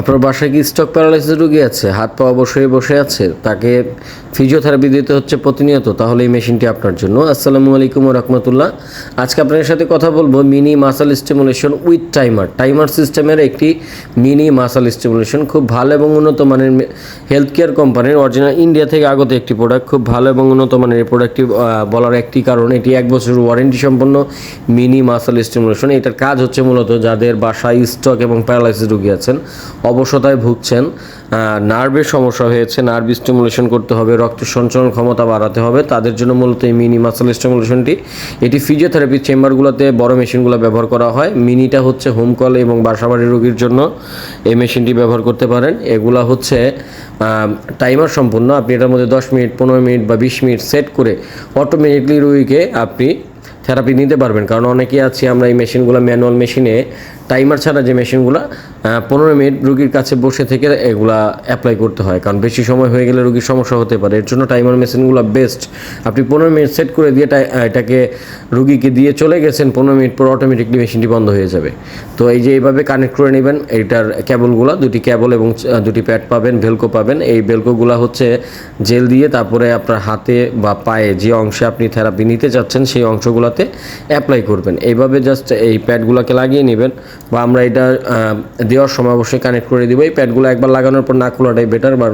আপনার বাসায় কি স্টক প্যারালাইসিস রোগী আছে? হাত পা অবশ্যই বসে আছে। তাকে ফিজিওথেরাপি দিতে হচ্ছে প্রতিনিয়ত, তাহলে এই মেশিনটি আপনার জন্য। আসসালামু আলাইকুম রহমতুল্লাহ। আজকে আপনাদের সাথে কথা বলব মিনি মাসাল স্টিমুলেশন উইথ টাইমার টাইমার সিস্টেমের একটি মিনি মাসাল স্টিমুলেশন খুব ভালো এবং উন্নত মানের হেলথ কেয়ার কোম্পানির অরিজিনাল ইন্ডিয়া থেকে আগত একটি প্রোডাক্ট খুব ভালো এবং উন্নত মানের এই প্রোডাক্টটি বলার একটি কারণ, এটি এক বছর ওয়ারেন্টি সম্পন্ন মিনি মাসাল স্টিমুলেশন এটার কাজ হচ্ছে মূলত যাদের বাসায় স্টক এবং প্যারালাইসিস রোগী আছেন অবসতায় ভুগছেন। নার্ভের সমস্যা হয়েছে, নার্ভ স্টিমুলেশন করতে হবে, রক্ত সঞ্চালন ক্ষমতা বাড়াতে হবে। তাদের জন্য মূলত এই মিনি মাসাল স্টিমুলেশনটি। এটি ফিজিওথেরাপি চেম্বারগুলোতে বড় মেশিনগুলো ব্যবহার করা হয়। মিনিটা হচ্ছে হোম কল এবং বাসাবাড়ি রোগীর জন্য এই মেশিনটি ব্যবহার করতে পারেন। এগুলা হচ্ছে টাইমার সম্পূর্ণ। আপনি এটার মধ্যে দশ মিনিট, পনেরো মিনিট বা বিশ মিনিট সেট করে অটোমেটিকলি রোগীকে আপনি থেরাপি নিতে পারবেন। কারণ অনেকেই আছে, আমরা এই মেশিনগুলো ম্যানুয়াল মেশিনে, টাইমার ছাড়া যে মেশিনগুলো পনেরো মিনিট রুগীর কাছে বসে থেকে এগুলা অ্যাপ্লাই করতে হয়, কারণ বেশি সময় হয়ে গেলে রুগীর সমস্যা হতে পারে। এর জন্য টাইমার মেশিনগুলো বেস্ট আপনি পনেরো মিনিট সেট করে দিয়ে এটাকে রুগীকে দিয়ে চলে গেছেন, পনেরো মিনিট পর অটোমেটিকলি মেশিনটি বন্ধ হয়ে যাবে। তো এই যে এইভাবে কানেক্ট করে নেবেন, এইটার কেবলগুলো দুটি ক্যাবল এবং দুটি প্যাড পাবেন ভেলকো পাবেন। এই ভেলকোগুলো হচ্ছে জেল দিয়ে তারপরে আপনার হাতে বা পায়ে যে অংশে আপনি থেরাপি নিতে চাচ্ছেন সেই অংশগুলোতে অ্যাপ্লাই করবেন। এইভাবে জাস্ট এই প্যাডগুলোকে লাগিয়ে নেবেন বা আমরা এটা দেওয়ার সময় অবশ্যই কানেক্ট করে দিব। এই প্যাডগুলো একবার লাগানোর পর না খোলাটাই বেটার বার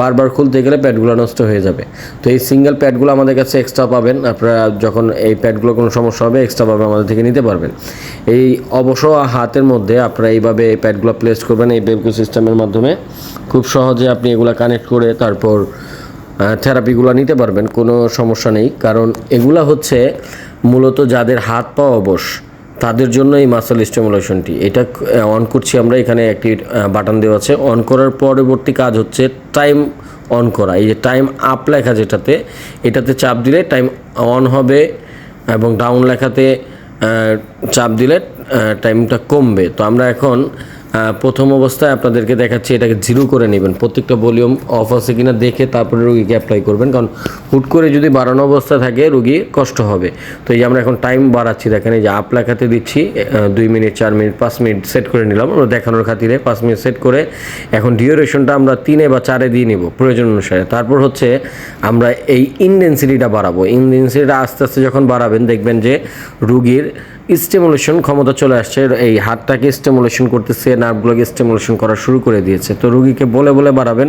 বারবার খুলতে গেলে প্যাডগুলো নষ্ট হয়ে যাবে। তো এই সিঙ্গেল প্যাডগুলো আমাদের কাছে এক্সট্রা পাবেন। আপনারা যখন এই প্যাডগুলো কোনো সমস্যা হবে এক্সট্রাভাবে আমাদের থেকে নিতে পারবেন। এই অবশ্য হাতের মধ্যে আপনারা এইভাবে এই প্যাডগুলো প্লেস করবেন এই বেলকো সিস্টেমের মাধ্যমে। খুব সহজে আপনি এগুলো কানেক্ট করে তারপর থেরাপিগুলো নিতে পারবেন, কোনো সমস্যা নেই। কারণ এগুলা হচ্ছে মূলত যাদের হাত পা অবশ তাদের জন্য এই মাসেল স্টিমুলেশনটি। এটা অন করছি আমরা, এখানে একটি বাটন দেওয়া আছে। অন করার পরবর্তী কাজ হচ্ছে টাইম অন করা। এই যে টাইম আপ লেখা যেটাতে, এটাতে চাপ দিলে টাইম অন হবে এবং ডাউন লেখাতে চাপ দিলে টাইমটা কমবে। তো আমরা এখন প্রথম অবস্থায় আপনাদেরকে দেখাচ্ছি, এটাকে জিরো করে নেবেন। প্রত্যেকটা ভলিউম অফ আছে কিনা দেখে তারপরে রুগীকে অ্যাপ্লাই করবেন, কারণ হুট করে যদি বাড়ানো অবস্থায় থাকে, রুগী কষ্ট হবে। তো এই আমরা এখন টাইম বাড়াচ্ছি, দেখেন এই যে আপ লেখাতে দিচ্ছি দুই মিনিট চার মিনিট পাঁচ মিনিট সেট করে নিলাম। আমরা দেখানোর খাতিরে পাঁচ মিনিট সেট করে এখন ডিউরেশনটা আমরা তিনে বা চারে দিয়ে নিব, প্রয়োজন অনুসারে। তারপর হচ্ছে আমরা এই ইনডেন্সিটিটা বাড়াবো। ইনডেন্সিটিটা আস্তে আস্তে যখন বাড়াবেন, দেখবেন যে রুগীর স্টিমুলেশন ক্ষমতা চলে আসছে। এই হাতটাকে স্টিমুলেশন করতেছে নার্ভগুলোকে স্টিমুলেশন করা শুরু করে দিয়েছে। তো রুগীকে বলে বলে বাড়াবেন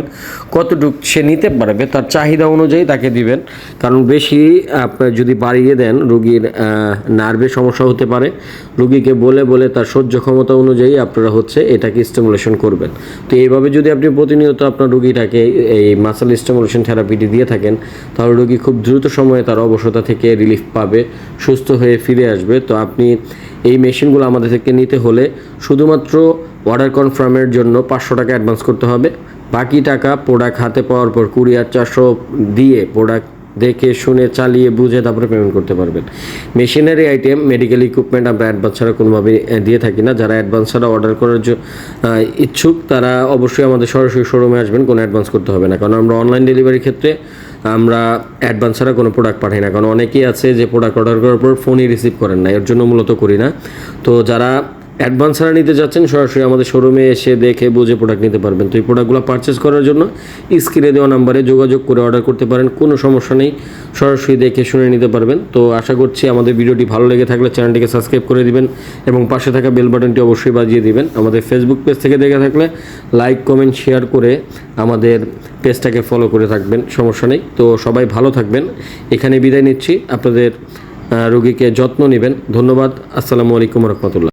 কতটুকু সে নিতে পারবে, তার চাহিদা অনুযায়ী তাকে দিবেন। কারণ বেশি আপনার যদি বাড়িয়ে দেন, রুগীর নার্ভে সমস্যা হতে পারে। রুগীকে বলে বলে তার সহ্য ক্ষমতা অনুযায়ী আপনারা হচ্ছে এটাকে স্টিমুলেশন করবেন। তো এইভাবে যদি আপনি প্রতিনিয়ত আপনার রুগীটাকে এই মাসাল স্টিমুলেশন থেরাপিটি দিয়ে থাকেন, তাহলে রুগী খুব দ্রুত সময়ে তার অবসতা থেকে রিলিফ পাবে, সুস্থ হয়ে ফিরে আসবে। তো আপনি এই মেশিনগুলো আমাদের থেকে নিতে হলে শুধুমাত্র অর্ডার কনফার্মের জন্য পাঁচশো টাকা অ্যাডভান্স করতে হবে। বাকি টাকা প্রোডাক্ট হাতে পাওয়ার পর কুরিয়ার চারশো দিয়ে প্রোডাক্ট দেখে শুনে চালিয়ে বুঝে তারপরে পেমেন্ট করতে পারবেন। মেশিনারি আইটেম মেডিকেল ইকুইপমেন্ট আমরা অ্যাডভান্স ছাড়া কোনোভাবে দিয়ে থাকি না। যারা অ্যাডভান্স ছাড়া অর্ডার করার ইচ্ছুক, তারা অবশ্যই আমাদের সরাসরি শোরুমে আসবেন। কোনো অ্যাডভান্স করতে হবে না। কারণ আমরা অনলাইন ডেলিভারির ক্ষেত্রে আমরা অ্যাডভান্স ছাড়া কোনো প্রোডাক্ট পাঠাই না। কারণ অনেকেই আছে যে প্রোডাক্ট অর্ডার করার পর ফোনই রিসিভ করেন না এর জন্য মূলত করি না। তো যারা অ্যাডভান্স ছাড়া নিতে যাচ্ছেন, সরাসরি আমাদের শোরুমে এসে দেখে বুঝে প্রোডাক্ট নিতে পারবেন। তো এই প্রোডাক্টগুলো পারচেস করার জন্য স্ক্রিনে দেওয়া নাম্বারে যোগাযোগ করে অর্ডার করতে পারেন, কোনো সমস্যা নেই, সরাসরি দেখে শুনে নিতে পারবেন। তো আশা করছি আমাদের ভিডিওটি ভালো লেগে থাকলে চ্যানেলটিকে সাবস্ক্রাইব করে দিবেন এবং পাশে থাকা বেল বাটনটি অবশ্যই বাজিয়ে দিবেন। আমাদের ফেসবুক পেজ থেকে দেখে থাকলে লাইক কমেন্ট শেয়ার করে আমাদের পেজটাকে ফলো করে থাকবেন, সমস্যা নেই। তো সবাই ভালো থাকবেন। এখানে বিদায় নিচ্ছি। আপনাদের রোগীকে যত্ন নেবেন। ধন্যবাদ। আসসালামু আলাইকুম রহমতুল্লাহ।